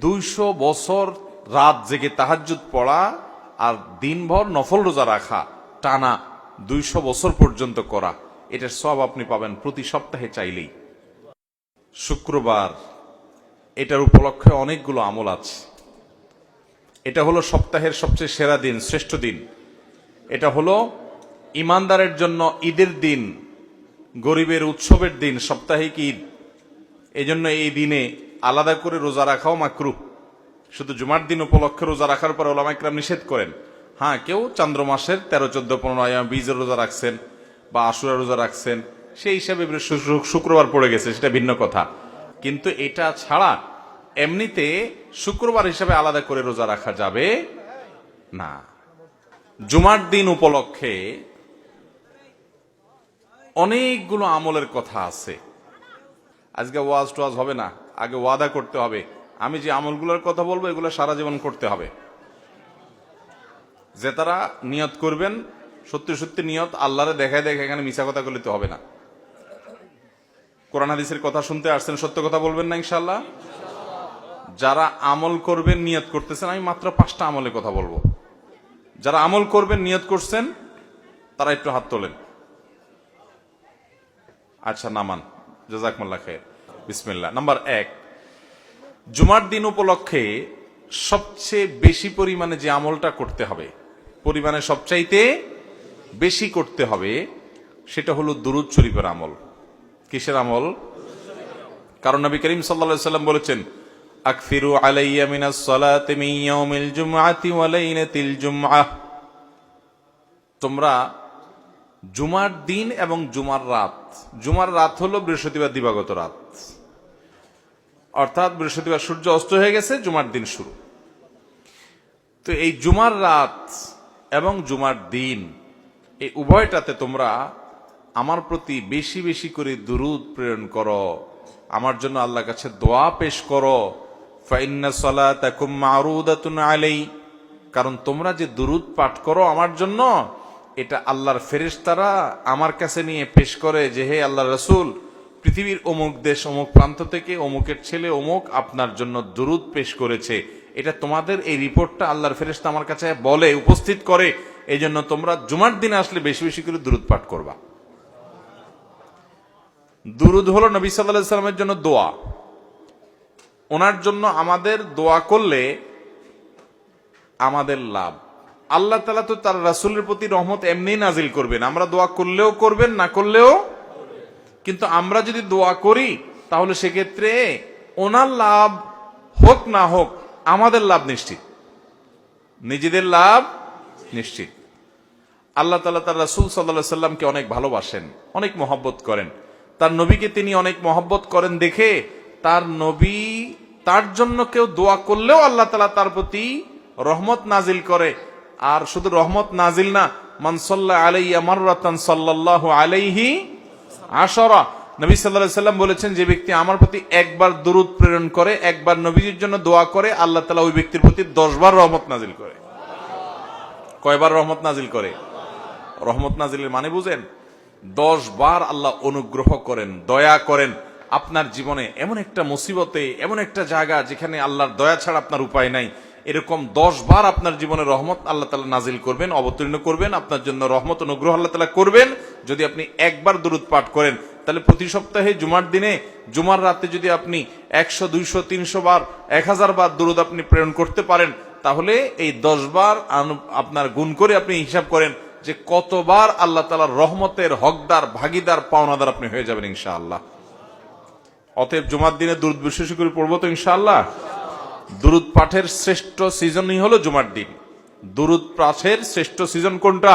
দুইশো বছর রাত জেগে তাহাজ্জুদ পড়া আর দিনভর নফল রোজা রাখা, টানা দুইশো বছর পর্যন্ত করা, এটার সব আপনি পাবেন প্রতি সপ্তাহে চাইলেই। শুক্রবার, এটার উপলক্ষে অনেকগুলো আমল আছে। এটা হলো সপ্তাহের সবচেয়ে সেরা দিন, শ্রেষ্ঠ দিন। এটা হলো ইমানদারের জন্য ঈদের দিন, গরিবের উৎসবের দিন, সাপ্তাহিক ঈদ। এই জন্য এই দিনে আলাদা করে রোজা রাখাও মাকরু শুধু জুমার দিন উপলক্ষে রোজা রাখার পর ওলামাইকরাম নিষেধ করেন। হ্যাঁ কেউ চান্দ্র মাসের তেরো, চোদ্দ, পনেরো আয়াম, বীজের রোজা রাখছেন বা আশুরা রোজা রাখছেন, সেই হিসাবে শুক্রবার পড়ে গেছে, সেটা ভিন্ন কথা। কিন্তু এটা ছাড়া এমনিতে শুক্রবার হিসাবে আলাদা করে রোজা রাখা যাবে না। জুমার দিন উপলক্ষে অনেকগুলো আমলের কথা আছে। আজকে ওয়াজ টোয়াজ হবে না। আগে ওয়াদা করতে হবে। আমি যে আমলগুলোর কথা বলব, এগুলো সারা জীবন করতে হবে। যে তারা নিয়ত করবেন, সত্যি সত্যি নিয়ত আল্লাহরে দেখায় দেখে এখানে মিশা কথা বললে তো হবে না। কোরআন হাদিসের কথা শুনতে আসছেন, সত্য কথা বলবেন না ইনশাল্লাহ যারা আমল করবেন, নিয়ত করতেছেন, আমি মাত্র পাঁচটা আমলের কথা বলব। যারা আমল করবেন, নিয়ত করছেন, তারা একটু হাত তোলেন। আচ্ছা নামান। জাজাকমুল্লা খের বিসমিল্লা নাম্বার এক, জুমার দিন উপলক্ষে সবচেয়ে বেশি পরিমাণে যে আমলটা করতে হবে, পরিমাণে সবচাইতে বেশি করতে হবে, সেটা হলো দুরুদ শরীফের আমল। কিসের আমল? কারণ নবী করিম সাল্লা সাল্লাম বলেছেন, আকফিরু আলাইয়া মিনাস সালাতি মিন ইয়াউমিল জুমআতি ওয়া লাইলাতিল জুমআহ। তোমরা জুমার দিন এবং জুমার রাত জুমার রাত হলো বৃহস্পতিবার দিবাগত রাত। অর্থাৎ বৃহস্পতিবার সূর্য অস্ত হয়ে গেছে, জুমার দিন শুরু। তো এই জুমার রাত এবং জুমার দিন, এই উভয়টাতে তোমরা আমার প্রতি বেশি বেশি করে দুরুদ প্রেরণ করো, আমার জন্য আল্লাহর কাছে দোয়া পেশ করো। ফাইন্না কারণ তোমরা যে দুরুদ পাঠ করো আমার জন্য, এটা আল্লাহর ফেরেশতারা আমার কাছে নিয়ে পেশ করে যে, হে আল্লাহ রসুল পৃথিবীর অমুক দেশ, অমুক প্রান্ত থেকে অমুকের ছেলে, অমুক আপনার জন্য দুরুদ পেশ করেছে। এটা তোমাদের এই রিপোর্টটা আল্লাহর ফেরেশতা আমার কাছে বলে, উপস্থিত করে। এই জন্য তোমরা জুমার দিনে আসলে বেশি বেশি করে দুরুদ পাঠ করবা। দুরুদ হলো নবী সাল্লামের জন্য দোয়া। ওনার জন্য আমাদের দোয়া করলে আমাদের লাভ। আল্লাহ তালা তো তার রাসুলের প্রতি রহমত এমনি নাজিল করবেন। আমরা দোয়া করলেও করবেন, না করলেও কিন্তু আমরা যদি দোয়া করি, তাহলে সেক্ষেত্রে ওনার লাভ হোক না হোক, আমাদের লাভ নিশ্চিত। নিজেদের লাভ নিশ্চিত। আল্লাহ তালা তার রাসুল সাল্লাহ সাল্লামকে অনেক ভালোবাসেন, অনেক মহব্বত করেন। তার নবীকে তিনি অনেক মহব্বত করেন দেখে তার নবী তার জন্য কেউ দোয়া করলেও আল্লাহ তালা তার প্রতি রহমত নাজিল করে। আর শুধু রহমত নাজিল না মানসল্লাহ আলাইয়া মাররাতান সাল্লাহ আলাইহি আশরা, নবী সাল্লাহ সাল্লাম বলেছেন, যে ব্যক্তি আমার প্রতি একবার দুরুদ প্রেরণ করে, একবার নবীজির জন্য দোয়া করে, আল্লাহ তালা ওই ব্যক্তির প্রতি দশবার রহমত নাজিল করে। কয়বার রহমত নাজিল করে? রহমত নাজিলের মানে বুঝেন দশ বার আল্লাহ অনুগ্রহ করেন, দয়া করেন। আপনার জীবনে এমন একটা মুসিবতে, এমন একটা জায়গা যেখানে আল্লাহর দয়া ছাড়া আপনার উপায় নাই, এরকম দশ বার আপনার জীবনে রহমত আল্লাহ তালা নাজিল করবেন, অবতীর্ণ করবেন, আপনার জন্য রহমত, অনুগ্রহ আল্লাহ তালা করবেন যদি আপনি একবার দূরত পাঠ করেন, তাহলে প্রতি সপ্তাহে জুমার দিনে, জুমার রাতে যদি আপনি একশো, দুইশো, তিনশো বার এক হাজার বার দূরত আপনি প্রেরণ করতে পারেন, তাহলে এই দশ বার আপনার গুণ করে আপনি হিসাব করেন যে কতবার আল্লাহ তালার রহমতের হকদার, ভাগিদার, পাওনাদার আপনি হয়ে যাবেন ইনশাআল্লাহ। অতএব জুমার দিনে দুরুদ বিশেষ করে পড়ব তো ইনশাআল্লাহ? দুরুদ পাঠের শ্রেষ্ঠ সিজনই হলো জুমার দিন। দুরুদ পাঠের শ্রেষ্ঠ সিজন কোনটা?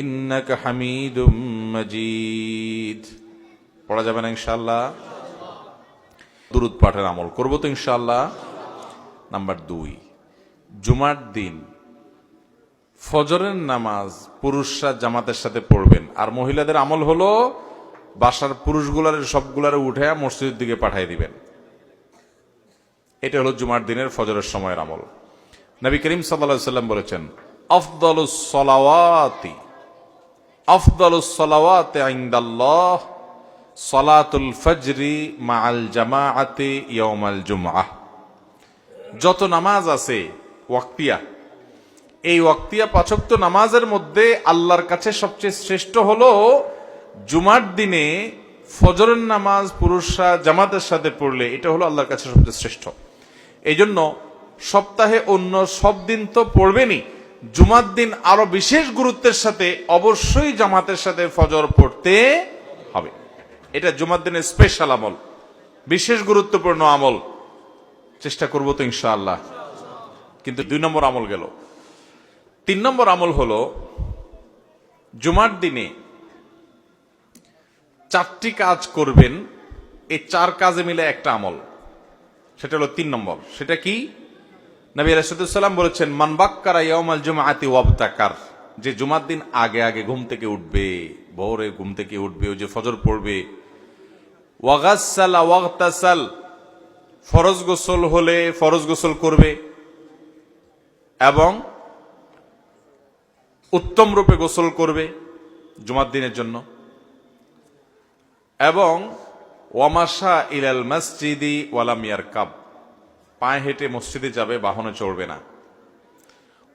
ইন্নাক হামিদুম মজিদ। পড়া যাবে না ইনশাল্লাহ দুরুদ পাঠের আমল করব তো ইনশাল্লাহ নাম্বার দুই, জুমার দিন ফজরের নামাজ পুরুষরা জামাতের সাথে পড়বেন। আর মহিলাদের আমল হলো বাসার পুরুষগুলার সবগুলারে উঠে মসজিদের দিকে পাঠাই দিবেন। এটা হলো জুমার দিনের ফজরের সময়ের আমল। নবী করিম সাল্লা সাল্লাম বলেছেন আফদল সলাওয়াতি সলাতুল ইয়াউমাল জুমআহ। যত নামাজ আছে, ওয়াক্তিয়া, এই ওয়াক্তিয়া পাচক্ত নামাজের মধ্যে আল্লাহর কাছে সবচেয়ে শ্রেষ্ঠ হলো জুমার দিনে ফজরের নামাজ পুরুষরা জামাতের সাথে পড়লে এটা হলো আল্লাহর কাছে সবচেয়ে শ্রেষ্ঠ। এই জন্য সপ্তাহে অন্য সব দিন তো পড়বেনই। জুমার দিন আরও বিশেষ গুরুত্বের সাথে অবশ্যই জামাতের সাথে ফজর পড়তে হবে। এটা জুমার দিনের স্পেশাল আমল, বিশেষ গুরুত্বপূর্ণ আমল। চেষ্টা করব তো ইনশাআল্লাহ। কিন্তু দুই নম্বর আমল গেল। তিন নম্বর আমল হলো, জুমার দিনে চারটি কাজ করবেন, এই চার কাজে মিলে একটা আমল। সেটা হলো তিন নম্বর। সেটা কি? নবী আলাইসাল্লাম বলেছেন মানবাক্কারা ইয়ামাল জুমাআতি ওয়াবতাকার যে জুমার দিন আগে আগে ঘুম থেকে উঠবে, ভোরে ঘুম থেকে উঠবে, ওই যে ফজর পড়বে। ওয়াগাসালা ওয়াগতাসাল ফরজ গোসল হলে ফরজ গোসল করবে এবং উত্তম রূপে গোসল করবে জুমার দিনের জন্য। এবং ওয়ামাশা ইলাল মসজিদি ওয়ালামিয়ার কাব পায়ে হেঁটে মসজিদে যাবে, বাহনে চড়বে না।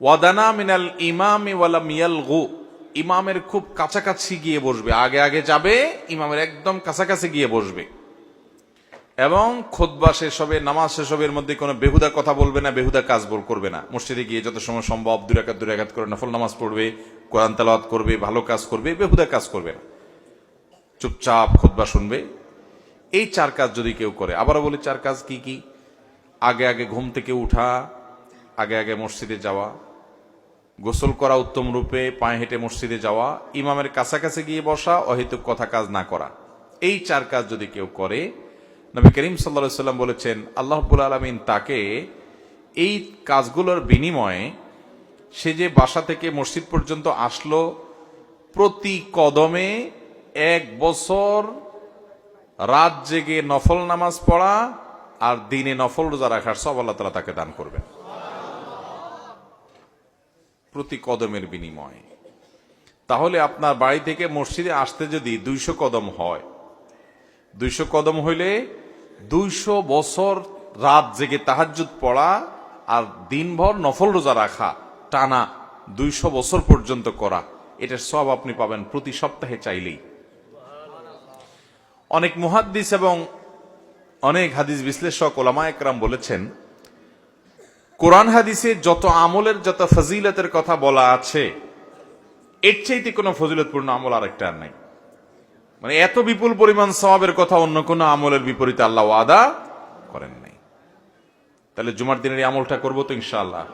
ওয়াদানা মিনাল ইমামি ওয়ালামিয়াল গু ইমামের খুব কাছাকাছি গিয়ে বসবে। আগে আগে যাবে, ইমামের একদম কাছাকাছি গিয়ে বসবে। এবং খোদবা শেষ হবে, নামাজ শেষ হবে, এর মধ্যে কোনো বেহুদা কথা বলবে না, বেহুদা কাজ বল করবে না। মসজিদে গিয়ে যত সময় সম্ভব দুরাকাত দুরাকাত করে নফল নামাজ পড়বে, কোরআন তালাওয়াত করবে, ভালো কাজ করবে, বেহুদা কাজ করবে না। চুপচাপ খোদবা শুনবে। এই চার কাজ যদি কেউ করে, আবারও বলি, চার কাজ কি কি? আগে আগে ঘুম থেকে উঠা, আগে আগে মসজিদে যাওয়া, গোসল করা উত্তম রূপে পায়ে হেঁটে মসজিদে যাওয়া, ইমামের কাছাকাছি গিয়ে বসা, অহেতুক কথা কাজ না করা। এই চার কাজ যদি কেউ করে, নবী করিম সাল্লা সাল্লাম বলেছেন আল্লাহবুল আলমিন তাকে এই কাজগুলোর বিনিময়ে সে যে বাসা থেকে মসজিদ পর্যন্ত আসলো, প্রতি কদমে এক বছর রাত জেগে নফল নামাজ পড়া আর দিনে নফল রোজা রাখার সব আল্লাহ তালা তাকে দান করবেন। প্রতি কদমের বিনিময়ে। তাহলে আপনার বাড়ি থেকে মসজিদে আসতে যদি দুইশো কদম হয়, দুইশো কদম হইলে দুইশো বছর রাত জেগে তাহাজুদ পড়া আর দিনভর নফল রোজা রাখা, টানা দুইশো বছর পর্যন্ত করা, এটার সব আপনি পাবেন প্রতি সপ্তাহে চাইলেই। অনেক মুহাদ্দিস এবং অনেক হাদিস বিশ্লেষক ওলামা একরাম বলেছেন, কোরআন হাদিসে যত আমলের, যত ফজিলতের কথা বলা আছে, এর চাইতে কোনো ফজিলতপূর্ণ আমল আরেকটা আর নাই। মানে এত বিপুল পরিমাণ স্বভাবের কথা অন্য কোনো আমলের বিপরীতে আল্লাহ আদা করেন নাই। তাহলে জুমার দিনের আমলটা করব তো ইনশাআল্লাহ।